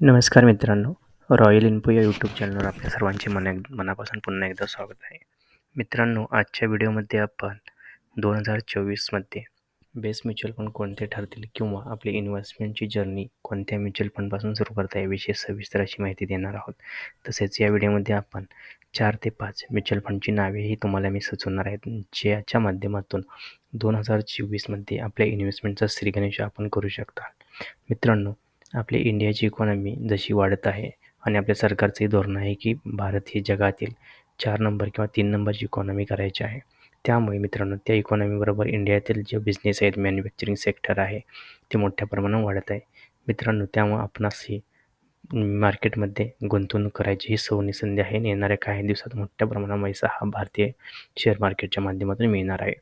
नमस्कार मित्रांनो royal info या यूट्यूब चॅनलवर आपल्या सर्वांचे मन मनापासून पुन्हा एकदा स्वागत आहे. मित्रांनो आजच्या व्हिडिओमध्ये आपण दोन हजार चोवीसमध्ये बेस्ट म्युच्युअल फंड कोणते ठरतील किंवा आपली इन्व्हेस्टमेंटची जर्नी कोणत्या म्युच्युअल फंडपासून सुरू करता याविषयी सविस्तर अशी माहिती देणार आहोत. तसेच या व्हिडिओमध्ये आपण चार ते पाच म्युच्युअल फंडची नावेही तुम्हाला मी सुचवणार आहेत ज्याच्या माध्यमातून दोन हजार चोवीसमध्ये आपल्या इन्व्हेस्टमेंटचा श्रीगणेश आपण करू शकता. मित्रांनो आपली इंडियाची इकॉनॉमी जशी वाढत आहे आणि आपल्या सरकारचंही धोरण आहे की भारत ही जगातील चार नंबर किंवा तीन नंबरची इकॉनॉमी करायची आहे. त्यामुळे मित्रांनो त्या इकॉनॉमीबरोबर इंडियातील जे बिझनेस आहेत मॅन्युफॅक्चरिंग सेक्टर आहे ते मोठ्या प्रमाणात वाढत आहे. मित्रांनो त्यामुळे आपणास ही मार्केटमध्ये गुंतवणूक करायची ही सोनी संधी आहे येणाऱ्या काही दिवसात मोठ्या प्रमाणात पैसा हा भारतीय शेअर मार्केटच्या माध्यमातून मिळणार आहे.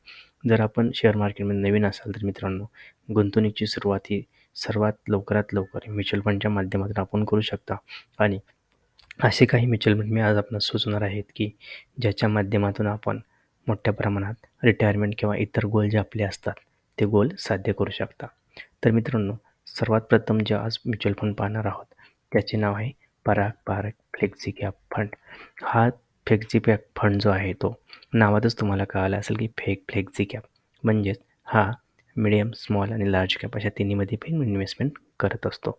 जर आपण शेअर मार्केटमध्ये नवीन असाल तर मित्रांनो गुंतवणुकीची सुरुवात ही सर्वात लवकरात लवकर म्युच्युअल फंडच्या माध्यमातून आपण करू शकता. आणि असे काही म्युच्युअल फंड मी आज आपण सुचवणार आहेत की ज्याच्या माध्यमातून आपण मोठ्या प्रमाणात रिटायरमेंट किंवा इतर गोल जे आपले असतात ते गोल साध्य करू शकता. तर मित्रांनो सर्वात प्रथम जे आज म्युच्युअल फंड पाहणार आहोत त्याचे नाव आहे Parag Parikh flexi cap fund. हा फ्लेक्झी कॅप फंड जो आहे तो नावातच तुम्हाला कळालं असेल की फेक फ्लेक्झी कॅप म्हणजेच हा मिडियम स्मॉल आणि लार्ज कॅप अशा तिन्हीमध्ये पण इन्व्हेस्टमेंट करत असतो.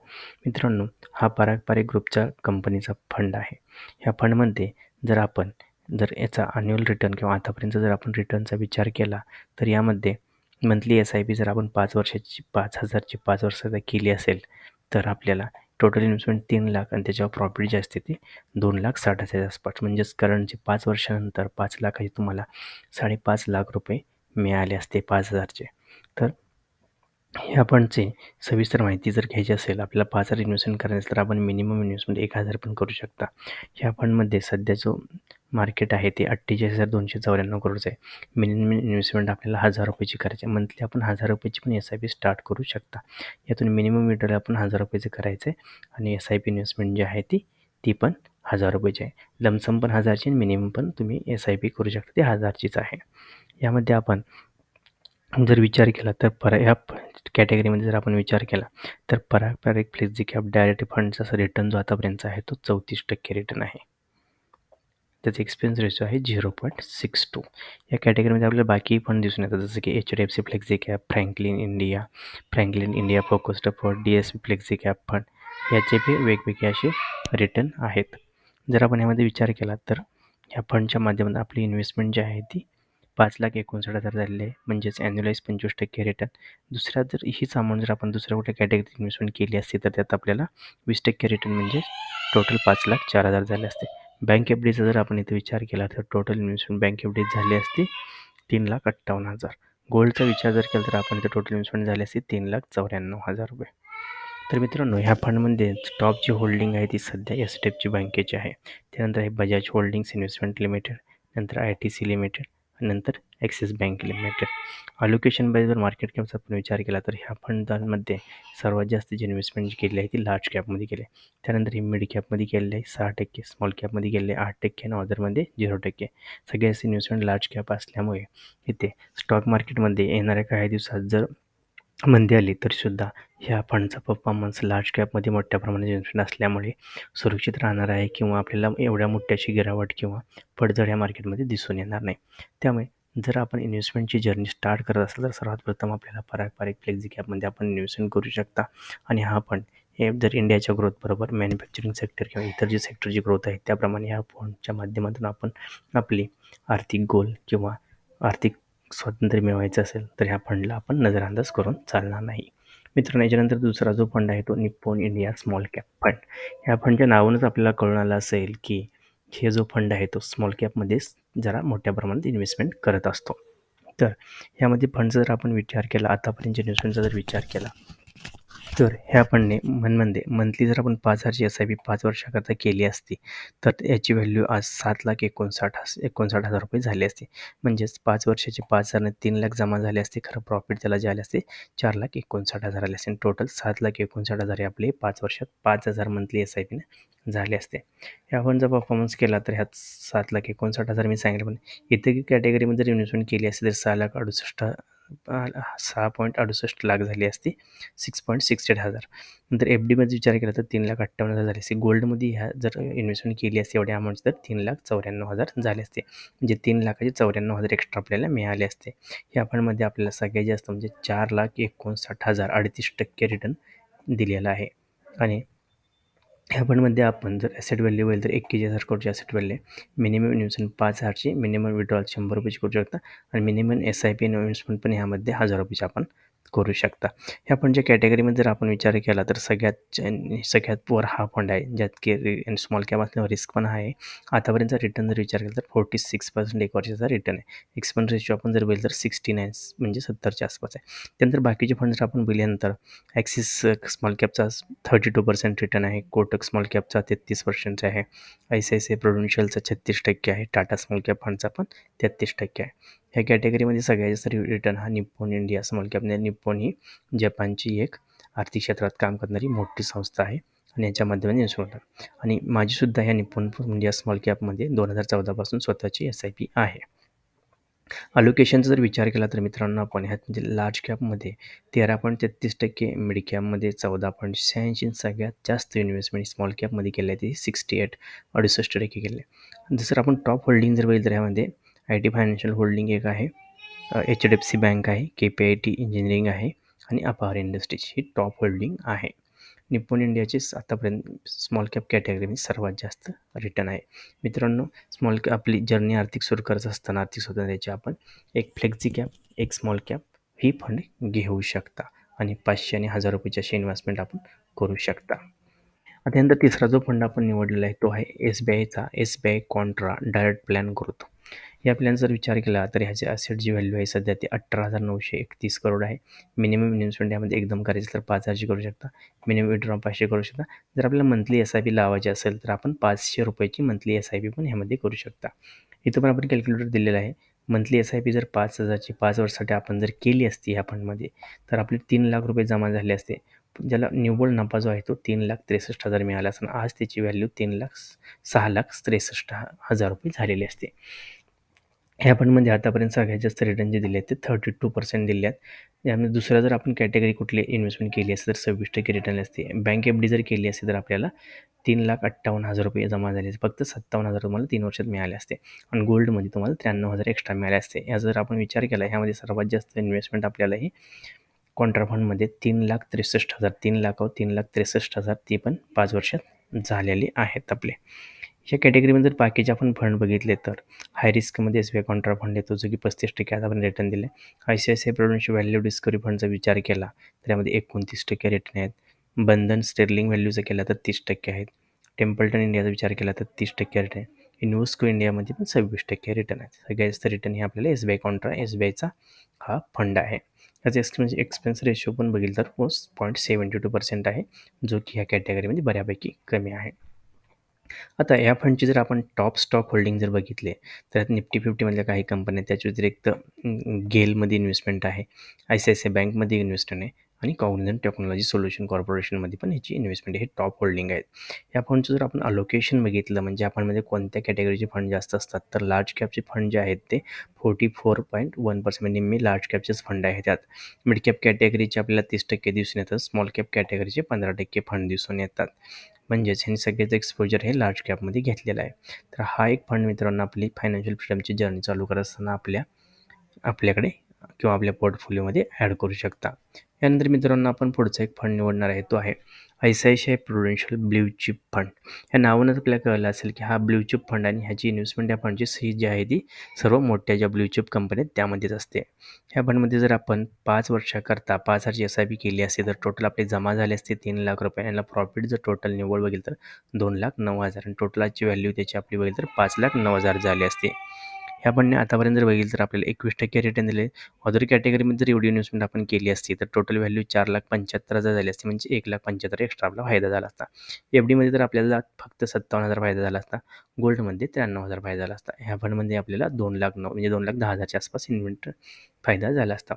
मित्रांनो हा पारंपरिक ग्रुपच्या कंपनीचा फंड आहे. ह्या फंडमध्ये जर आपण जर याचा अन्युअल रिटर्न किंवा आतापर्यंत जर आपण रिटर्नचा विचार केला तर यामध्ये मंथली एस आय पी जर आपण पाच वर्षाची पाच हजारची पाच वर्षाचा केली असेल तर आपल्याला टोटल इन्व्हेस्टमेंट तीन लाख आणि त्याच्यावर प्रॉफिट जे असते ते दोन लाख साठ हजार आसपास. म्हणजेच करंटचे पाच वर्षानंतर पाच लाखाचे तुम्हाला साडेपाच लाख रुपये मिळाले असते पाच हजारचे. तर ह्या फंडचे सविस्तर माहिती जर घ्यायची असेल आपल्याला पाच हजार इन्व्हेस्टमेंट करायचं तर आपण मिनिमम इन्व्हेस्टमेंट एक हजार पण करू शकता. ह्या फंडमध्ये सध्या जो मार्केट आहे ते अठ्ठेचाळीस हजार दोनशे चौऱ्याण्णव करोडचं आहे. मिनिमम इन्व्हेस्टमेंट आपल्याला हजार रुपयाची करायची आहे. मंथली आपण हजार रुपयाची पण एस आय पी स्टार्ट करू शकता. यातून मिनिमम विड्रॉल आपण हजार रुपयाचं करायचं आहे आणि एस आय पी इन्व्हेस्टमेंट जी आहे ती ती पण हजार रुपयाची आहे. लमसम पण हजारची आणि मिनिमम पण तुम्ही एस आय पी करू शकता ती हजारचीच आहे. यामध्ये आपण जर विचार केला तर पर ह्या कॅटेगरीमध्ये जर आपण विचार केला तर पारंपरिक फ्लेक्झी कॅप डायरेक्ट फंडचा रिटर्न जो आतापर्यंतचा आहे तो चौतीस टक्के रिटर्न आहे. त्याचा एक्सपेन्स रेशो आहे झिरो पॉईंट सिक्स टू या कॅटेगरीमध्ये आपल्याला बाकी फंड दिसून येतात जसं की H D F C flexi cap Franklin India Franklin India focused for D S P flexi cap fund याचे बी वेगवेगळे असे रिटर्न आहेत. जर आपण यामध्ये विचार केला तर ह्या फंडच्या माध्यमातून आपली इन्व्हेस्टमेंट जी आहे ती पाच लाख एकोणसाठ हजार झालेले आहे. म्हणजेच ॲन्युलाईज पंचवीस टक्के रिटर्न दुसऱ्या जर हीच अमाऊंट जर आपण दुसऱ्या कुठल्या कॅटेगरीत इन्व्हेस्टमेंट केली असती तर त्यात आपल्याला वीस टक्के रिटर्न म्हणजे टोटल पाच लाख चार हजार झाले असते. बँक एफ डीचा जर आपण इथे विचार केला तर टोटल इन्व्हेस्टमेंट बँक एफ डीत झाली असती तीन लाख अठ्ठावन्न हजार. गोल्डचा विचार जर केला तर आपण इथे टोटल इन्व्हेस्टमेंट झाली असती तीन लाख चौऱ्याण्णव हजार रुपये. तर मित्रांनो ह्या फंडमध्ये जी होल्डिंग आहे ती सध्या एस टी एफची बँकेची आहे. त्यानंतर आहे बजाज होल्डिंग्स इन्व्हेस्टमेंट लिमिटेड नंतर आय टी सी लिमिटेड नंतर axis bank limited. Allocation by जर मार्केट कॅपचा आपण विचार केला तर ह्या फंडांमध्ये सर्वात जास्त जी इन्व्हेस्टमेंट जी केली आहे ती लार्ज कॅपमध्ये केली आहे. त्यानंतर ही मिड कॅपमध्ये केलेली आहे सहा टक्के स्मॉल कॅपमध्ये गेले आठ टक्के आणि ऑदरमध्ये झिरो टक्के. सगळ्याच इन्व्हेस्टमेंट लार्ज कॅप असल्यामुळे इथे स्टॉक मार्केटमध्ये येणाऱ्या काही दिवसात जर मंदी आली तरीसुद्धा ह्या फंडचा परफॉर्मन्स लार्ज कॅपमध्ये मोठ्या प्रमाणात इन्व्हेस्टमेंट असल्यामुळे सुरक्षित राहणार आहे किंवा आपल्याला एवढ्या मोठ्याशी गिरावट किंवा पडझड ह्या मार्केटमध्ये दिसून येणार नाही. त्यामुळे जर आपण इन्व्हेस्टमेंटची जर्नी स्टार्ट करत असाल तर सर्वात प्रथम आपल्याला पारंपरिक फ्लेक्झी कॅपमध्ये आपण इन्व्हेस्टमेंट करू शकता. आणि हा फंड हे जर इंडियाच्या ग्रोथबरोबर मॅन्युफॅक्चरिंग सेक्टर किंवा इतर जे सेक्टरची ग्रोथ आहे त्याप्रमाणे ह्या फंडच्या माध्यमातून आपण आपली आर्थिक गोल किंवा आर्थिक स्वातंत्र्य मिळवायचं असेल तर ह्या फंडला आपण नजरअंदाज करून चालणार नाही. मित्रांनो याच्यानंतर दुसरा जो फंड आहे तो Nippon India small cap fund. ह्या फंडच्या नावानंच आपल्याला कळून आलं असेल की हे जो फंड आहे तो स्मॉल कॅपमध्येच जरा मोठ्या प्रमाणात इन्व्हेस्टमेंट करत असतो. तर ह्यामध्ये फंडचा जर आपण विचार केला आतापर्यंत इन्व्हेस्टमेंटचा जर विचार केला तर ह्या मन म्हणजे मंथली जर आपण पाच हजारची एस आय पी पाच वर्षाकरता केली असती तर याची व्हॅल्यू आज सात लाख एकोणसाठ एकोणसाठ हजार रुपये झाले असते. म्हणजेच पाच वर्षाचे पाच हजारने तीन लाख जमा झाले असते खरं प्रॉफिट त्याला जे आले असते चार लाख एकोणसाठ हजार आले असते. टोटल सात लाख एकोणसाठ हजार हे आपले पाच वर्षात पाच हजार मंथली एस आय पीने झाले असते. ह्या जर परफॉर्मन्स केला तर ह्यात सात लाख एकोणसाठ हजार मी सांगितलं पण इथे कॅटेगरीमध्ये जर इन्व्हेस्टमेंट केली असते तर सहा लाख अडुसष्ट सहा पॉईंट अडुसष्ट लाख झाली असती. सिक्स पॉईंट सिक्स एट हजार. नंतर एफ डीमध्ये विचार केला तर तीन लाख अठ्ठावन्न हजार झाली असते. गोल्डमध्ये ह्या जर इन्व्हेस्टमेंट केली असते एवढ्या अमाऊंट तर तीन लाख चौऱ्याण्णव हजार झाले असते. म्हणजे तीन लाखाचे चौऱ्याण्णव हजार एक्स्ट्रा आपल्याला मिळाले असते. ह्या फंडमध्ये आपल्याला सगळ्यात जास्त म्हणजे चार लाख एकोणसाठ हजार अडतीस टक्के रिटर्न दिलेला आहे. आणि ह्या फंडमध्ये आपण जर ॲसेट व्हॅल्यू होईल तर एक्केचाळीस हजार करोडची ॲसेट व्हॅल्यू मिनिमम इन्व्हेस्टमेंट पाच हजारची मिनिमम विड्रॉल शंभर रुपयाची करू शकता. आणि minimum S I P investment पण ह्यामध्ये हजार रुपयाची आपण करू शकता. ह्या फंडच्या कॅटेगरीमध्ये जर आपण विचार केला तर सगळ्यात सगळ्यात वर हा फंड आहे ज्यात की स्मॉल कॅप असल्यावर रिस्क पण आहे. आतापर्यंतचा रिटर्न जर विचार केला तर फोर्टी सिक्स पर्सेंट एक वर्षाचा रिटर्न आहे. एक्सपेन्स रेशो आपण जर बघितलं तर सिक्स्टी नाईन म्हणजे सत्तरच्या आसपास आहे. त्यानंतर बाकीचे फंड जर आपण बघितल्यानंतर ॲक्सिस स्मॉल कॅपचा थर्टी टू पर्सेंट रिटर्न आहे. कोटक स्मॉल कॅपचा तेहतीस पर्सेंटचा आहे. I C I C I प्रोडेन्शियलचा छत्तीस टक्के आहे. टाटा स्मॉल कॅप फंडचा पण तेहतीस टक्के आहे. ह्या कॅटेगरीमध्ये सगळ्यात जास्त रिटर्न हा निप्पॉन इंडिया स्मॉल कॅपने निप्पॉन ही जपानची एक आर्थिक क्षेत्रात काम करणारी मोठी संस्था आहे आणि याच्या माध्यमाने होतात आणि माझीसुद्धा ह्या निप्पॉन इंडिया स्मॉल कॅपमध्ये दोन हजार चौदापासून स्वतःची एस आय पी आहे. अलोकेशनचा जर विचार केला तर मित्रांनो आपण ह्यात म्हणजे लार्ज कॅपमध्ये तेरा पॉईंट तेहतीस टक्के मिड कॅपमध्ये चौदा पॉईंट शहाऐंशी सगळ्यात जास्त इन्व्हेस्टमेंट स्मॉल कॅपमध्ये केले आहे ते सिक्स्टी एट अडुसष्ट टक्के केले जसं आपण टॉप होल्डिंग जर बघितलं तर ह्यामध्ये आय टी फायनान्शियल होल्डिंग एक आहे. H D F C bank आहे K P I T engineering आहे आणि अपार इंडस्ट्रीज ही टॉप होल्डिंग आहे. निप्पॉन इंडियाचे आतापर्यंत स्मॉल कॅप कॅटेगरीमध्ये सर्वात जास्त रिटर्न आहे. मित्रांनो स्मॉल कॅप आपली जर्नी आर्थिक सुरू करत असताना आर्थिक स्वातंत्र्याची आपण एक फ्लेक्झी कॅप एक स्मॉल कॅप ही फंड घेऊ शकता आणि पाचशे आणि हजार रुपयेची अशी इन्व्हेस्टमेंट आपण करू शकता. आता त्यानंतर तिसरा जो फंड आपण निवडलेला आहे तो आहे एस बी आयचा S B I contra direct plan growth. या प्लॅनचा जर विचार केला तर ह्याचे ॲसेट व्हॅल्यू आहे सध्या ते अठरा हजार नऊशे एकतीस करोड आहे. मिनिमम इन्व्हेस्टमेंट यामध्ये एकदम करायचं तर पाच हजारची करू शकता. मिनिमम विड्रॉ पाचशे करू शकता. जर आपल्याला मंथली एस आय पी लावायची असेल तर आपण पाचशे रुपयाची मंथली एस आय पी पण ह्यामध्ये करू शकता. इथं पण आपण कॅल्क्युलेटर दिलेलं आहे. मंथली एस आय पी जर पाच हजारची पाच वर्षासाठी आपण जर केली असती ह्या फंडमध्ये तर आपले तीन लाख रुपये जमा झाले असते. ज्याला निव्वळ नफा जो आहे तो तीन लाख त्रेसष्ट हजार मिळाला असताना आज त्याची व्हॅल्यू तीन लाख सहा लाख त्रेसष्ट हजार रुपये झालेले असते. ह्या फंडमध्ये म्हणजे आतापर्यंत सगळ्यात जास्त रिटर्न जे दिले आहेत ते थर्टी टू पर्सेंट दिले आहेत यामध्ये दुसऱ्या जर आपण कॅटेगरी कुठली इन्व्हेस्टमेंट केली असते तर सव्वीस टक्के रिटर्न असते. बँक एफ डी जर केली असते तर आपल्याला तीन लाख अठ्ठावन्न हजार रुपये जमा झाले फक्त सत्तावन्न हजार तुम्हाला तीन वर्षात मिळाले असते. आणि गोल्डमध्ये तुम्हाला त्र्याण्णव हजार एक्स्ट्रा मिळाले असते. या जर आपण विचार केला ह्यामध्ये सर्वात जास्त इन्व्हेस्टमेंट आपल्याला ही कॉन्ट्रा फंडमध्ये तीन लाख त्रेसष्ट हजार तीन लाख तीन लाख त्रेसष्ट हजार ती पण पाच वर्षात झालेली आहेत आपले. ह्या कॅटेगरीमध्ये जर बाकीचे आपण फंड बघितले तर high रिस्कमध्ये S B I contra fund येतो जो की पस्तीस टक्के आता आपण रिटर्न दिले. I C I C I prudential value discovery फंडचा विचार केला तर यामध्ये एकोणतीस टक्के रिटर्न आहेत. बंधन स्टेरलिंग व्हॅल्यूचा केला तर तीस टक्के आहेत. टेम्पल्टन इंडियाचा विचार केला तर तीस टक्के रिटर्न इन्व्हेस्को इंडियामध्ये पण सव्वीस टक्के रिटर्न आहेत. सगळ्यात जास्त रिटर्न हे आपल्याला S B I contra S B आयचा हा फंड आहे. त्याचा एक्सपेन्स एक्सपेन्स रेशो पण बघितलं तर पॉईंट सेवन्टी टू पर्सेंट आहे जो की ह्या कॅटेगरीमध्ये बऱ्यापैकी कमी आहे. आता या फंडची जर आपण टॉप स्टॉक होल्डिंग जर बघितले तर निफ्टी फिफ्टीमधल्या काही कंपन्या त्याच्या व्यतिरिक्त गेलमध्ये इन्व्हेस्टमेंट आहे I C I C I बँकमध्ये इन्व्हेस्टमेंट आहे आणि कॉग्निझंट टेक्नॉलॉजी सोल्युशन कॉर्पोरेशनमध्ये पण ह्याची इन्व्हेस्टमेंट हे टॉप होल्डिंग आहेत. या फंडचं जर आपण अलोकेशन बघितलं म्हणजे आपण म्हणजे कोणत्या कॅटेगरीचे फंड जास्त असतात तर लार्ज कॅपचे फंड जे आहेत ते forty four point one percent म्हणजे निम्मे लार्ज कॅपचेच फंड आहे त्यात. मिड कॅप कॅटेगरीचे आपल्याला तीस टक्के दिसून येतात. स्मॉल कॅप कॅटेगरीचे पंधरा टक्के फंड दिसून येतात. म्हणजेच ह्यांनी सगळेच एक्सपोजर हे लार्ज कॅपमध्ये घेतलेलं आहे. तर हा एक फंड मित्रांनो आपली फायनान्शियल फ्रीडमची जर्नी चालू करत असताना आपल्या आपल्याकडे किंवा आपल्या पोर्टफोलिओमध्ये ॲड करू शकता. यानंतर मित्रांनो आपण पुढचा एक फंड निवडणार आहे तो आहे I C I C I prudential blue chip fund ह्या नावानंच आपल्याला कळलं असेल की हा ब्ल्यू चिप फंड आणि ह्याची इन्व्हेस्टमेंट या फंडची सी जी आहे ती सर्व मोठ्या ज्या ब्ल्यू चिप कंपन्या आहेत त्यामध्येच असते. ह्या फंडमध्ये जर आपण पाच वर्षाकरता पाच हजारची एस आय पी केली असते तर टोटल आपले जमा झाले असते तीन लाख रुपये. यांना प्रॉफिट जर टोटल निवड बघितलं तर दोन लाख नऊ हजार. आणि टोटलाची व्हॅल्यू त्याची आपली बघितली तर पाच लाख नऊ हजार झाले असते. ह्या फंडने आतापर्यंत जर बघितलं तर आपल्याला एकवीस टक्के रिटर्न दिले. अदर कॅटेगरीमध्ये जर एवढी इन्व्हेस्टमेंट आपण केली असती तर टोटल व्हॅल्यू चार लाख पंच्याहत्तर हजार झाली असती म्हणजे एक लाख पंच्याहत्तर एक्स्ट्रा आपला फायदा झाला असता. एफ डीमध्ये तर आपल्याला फक्त सत्तावन्न हजार फायदा झाला असता. गोल्डमध्ये त्र्याण्णव हजार फायदा झाला असता. ह्या फंडमध्ये आपल्याला दोन लाख नऊ म्हणजे दोन लाख दहा हजारच्या आसपास इन्व्हेंट फायदा झाला असता.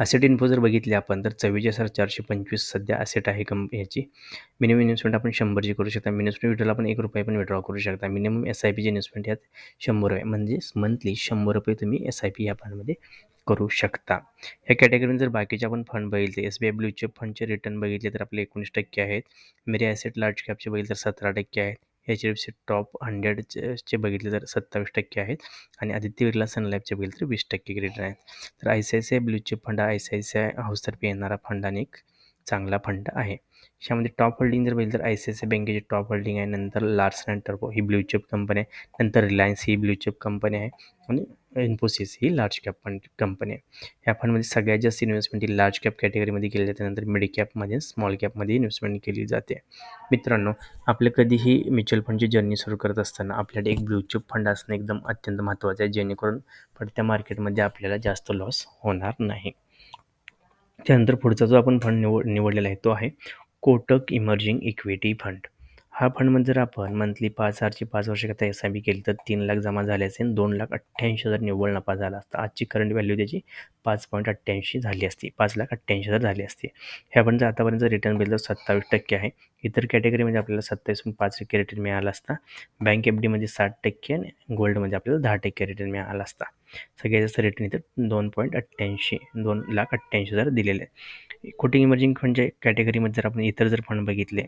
ॲसेट इन्फो जर बघितली आपण तर चव्वेचाळीस हजार चारशे पंचवीस सध्या ॲसेट आहे कंप ह्याची. मिनिमम इन्व्हेस्टमेंट आपण शंभरची करू शकता. मिनिमम विड्रॉल आपण एक रुपये पण विड्रॉ करू शकता. मिनिमम एस आय पीची इन्व्हेस्टमेंट यात शंभर रुपये म्हणजेच मंथली शंभर रुपये तुम्ही एस आय पी या फंडमध्ये करू शकता. ह्या कॅटेगरीने जर बाकीचे आपण फंड बघितले एस बी आय ब्ल्यूचे फंडचे रिटर्न बघितले तर आपले एकोणीस टक्के आहेत. मेरी ॲसेट लार्ज कॅपचे बघितले तर सतरा टक्के आहेत. H D F C top हंड्रेडचे बघितले तर सत्तावीस टक्के आहेत. आणि आदित्य बिर्ला सनलाईफचे बघितले तर वीस टक्के ग्रेटर आहेत. तर I C I C I ब्ल्यूचे fund I C I C I हाऊसतर्फे येणारा फंड आणि एक चांगला फंड आहे. ह्यामध्ये टॉप होल्डिंग जर बघितलं तर I C I C I बँकेची टॉप होल्डिंग आहे. नंतर लार्सन अँड टर्बो ही ब्ल्यू चिप कंपनी आहे. नंतर रिलायन्स ही ब्ल्यू चिप कंपनी आहे. आणि इन्फोसिस ही लार्ज कॅप फंड कंपनी आहे. ह्या फंडमध्ये सगळ्यात जास्त इन्व्हेस्टमेंट ही लार्ज कॅप कॅटेगरीमध्ये केली जाते. नंतर मिड कॅपमध्ये स्मॉल कॅपमध्ये इन्व्हेस्टमेंट केली जाते. मित्रांनो आपलं कधीही म्युच्युअल फंडची जर्नी सुरू करत असताना आपल्याकडे एक ब्ल्यू चिप फंड असणं एकदम अत्यंत महत्त्वाचं आहे. जेणेकरून पडत्या मार्केटमध्ये आपल्याला जास्त लॉस होणार नाही. त्यानंतर पुढचा जो आपण फंड निवड निवडलेला आहे तो आहे कोटक इमर्जिंग इक्विटी फंड. हा फंड म्हणजे जर आपण मंथली पाच हजारची पाच वर्षाकरता एस आय बी केली तर तीन लाख जमा झाले असेल दोन लाख अठ्ठ्याऐंशी हजार निव्वळ नफा झाला असता. आजची करंट व्हॅल्यू त्याची पाच पॉईंट अठ्ठ्याऐंशी झाली असती पाच लाख अठ्ठ्याऐंशी हजार झाली असते. ह्या फंडचं आतापर्यंत रिटर्न बिल तर सत्तावीस टक्के आहे. इतर कॅटेगरीमध्ये आपल्याला सत्तावीस पॉईंट पाच टक्के रिटर्न मिळाला असता. बँक एफ डीमध्ये साठ टक्के आणि गोल्डमध्ये आपल्याला दहा टक्के रिटर्न मिळाला असता. सगळ्यात जास्त रिटर्न इथं दोन पॉईंट अठ्ठ्याऐंशी दोन लाख अठ्ठ्याऐंशी हजार दिलेले आहे कोटिंग इमर्जिंग फंडच्या कॅटेगरीमध्ये जर आपण इतर जर फंड बघितले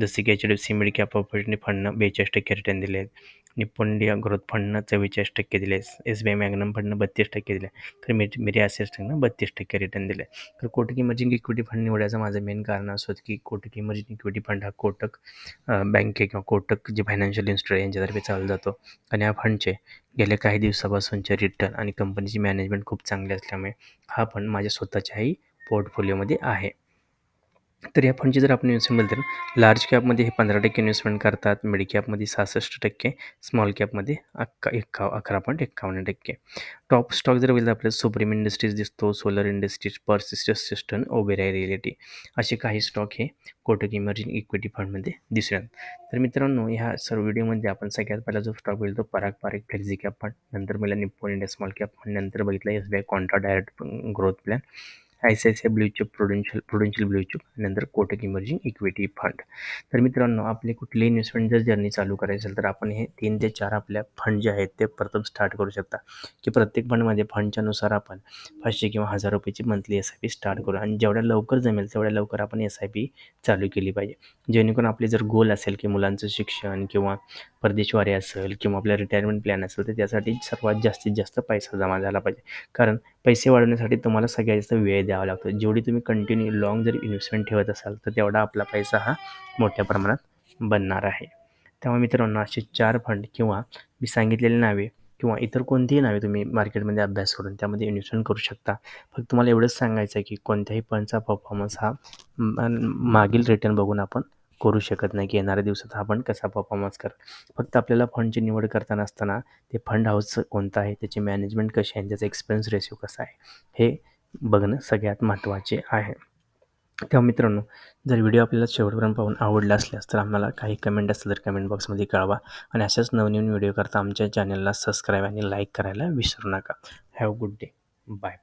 जसे की H D F C mid cap opportunity फंडनं बेचाळीस टक्के रिटर्न दिले. आहेत निप्पन इंडिया ग्रोथ फंडनं चव्वेचाळीस टक्के दिले. एस बी आय मॅग्नम फंडनं बत्तीस टक्के दिले. तर मेरी मेरी ॲसेट्सनं बत्तीस टक्के रिटर्न दिले. तर कोटक इमर्जिंग इक्विटी फंड निवडायचं माझं मेन कारण असं होतं की कोटक इमर्जिंग इक्विटी फंड हा कोटक बँके किंवा कोटक जे फायनान्शियल इन्स्टिट्यूट यांच्यातर्फे चालला जातो. आणि या फंडचे गेल्या काही दिवसापासूनचे रिटर्न आणि कंपनीची मॅनेजमेंट खूप चांगली असल्यामुळे हा फंड माझ्या स्वतःच्याही पोर्टफोलिओमध्ये आहे. तर या फंडची जर आपण इन्व्हेस्टमेंट बघितलं तर लार्ज कॅपमध्ये हे पंधरा टक्के इन्व्हेस्टमेंट करतात मिड कॅपमध्ये सहासष्ट टक्के स्मॉल कॅपमध्ये अक्का एक्का अकरा पॉईंट एक्कावन्न टक्के. टॉप स्टॉक जर बघितलं आपल्याला सुप्रीम इंडस्ट्रीज दिसतो solar industries persistent system Oberoi realty असे काही स्टॉक हे कोटक इमर्जिंग इक्विटी फंडमध्ये दिसून तर मित्रांनो ह्या सर्व व्हिडिओमध्ये आपण सगळ्यात पहिला जो स्टॉक बघितलो Parag Parikh flexi cap fund नंतर मला Nippon India small cap fund नंतर बघितलं S B I contra direct growth plan I C I C I blue chip prudential prudential blue chip नंतर कोटक इमर्जिंग इक्विटी फंड. तर मित्रांनो आपले कुठले investment जर जर्नी चालू करायची असेल तर आपण हे तीन ते चार आपल्या फंड जे आहेत ते प्रथम स्टार्ट करू शकता. की प्रत्येक फंडमध्ये फंडच्यानुसार आपण पाचशे किंवा हजार रुपयाची monthly S I P start करू. आणि जेवढ्या लवकर जमेल तेवढ्या लवकर आपण एस आय पी चालू केली पाहिजे. जेणेकरून आपले जर गोल असेल की मुलांचं शिक्षण किंवा परदेशवारी असेल किंवा आपल्या रिटायरमेंट प्लॅन असेल तर त्यासाठी सर्वात जास्तीत जास्त पैसा जमा झाला पाहिजे. कारण पैसे वाढवण्यासाठी तुम्हाला सगळ्यात जास्त वेळ द्यावा लागतो. जेवढी तुम्ही कंटिन्यू लाँग जर इन्व्हेस्टमेंट ठेवत असाल तर तेवढा आपला पैसा हा मोठ्या प्रमाणात बनणार आहे. त्यामुळे मित्रांनो असे चार फंड किंवा मी सांगितलेले नावे किंवा इतर कोणतीही नावे तुम्ही मार्केटमध्ये अभ्यास करून त्यामध्ये इन्व्हेस्टमेंट करू शकता. फक्त तुम्हाला एवढंच सांगायचं आहे की कोणत्याही फंडचा परफॉर्मन्स हा मागील रिटर्न बघून आपण करू शकत नाही की येणाऱ्या दिवसात हा फंड कसा परफॉर्मन्स कर. फक्त आपल्याला फंडची निवड करताना असताना ते फंड हाऊसचं कोणतं आहे त्याची मॅनेजमेंट कशी आहे त्याचा एक्सपेन्स रेशिओ कसा आहे हे बघणं सगळ्यात महत्त्वाचे आहे. तेव्हा मित्रांनो जर व्हिडिओ आपल्याला शेवटपर्यंत पाहून आवडला असल्यास तर आम्हाला काही कमेंट असेल तर कमेंट बॉक्समध्ये कळवा आणि अशाच नवनवीन व्हिडिओ करता आमच्या चॅनलला सबस्क्राईब आणि लाईक करायला विसरू नका. Have good day bye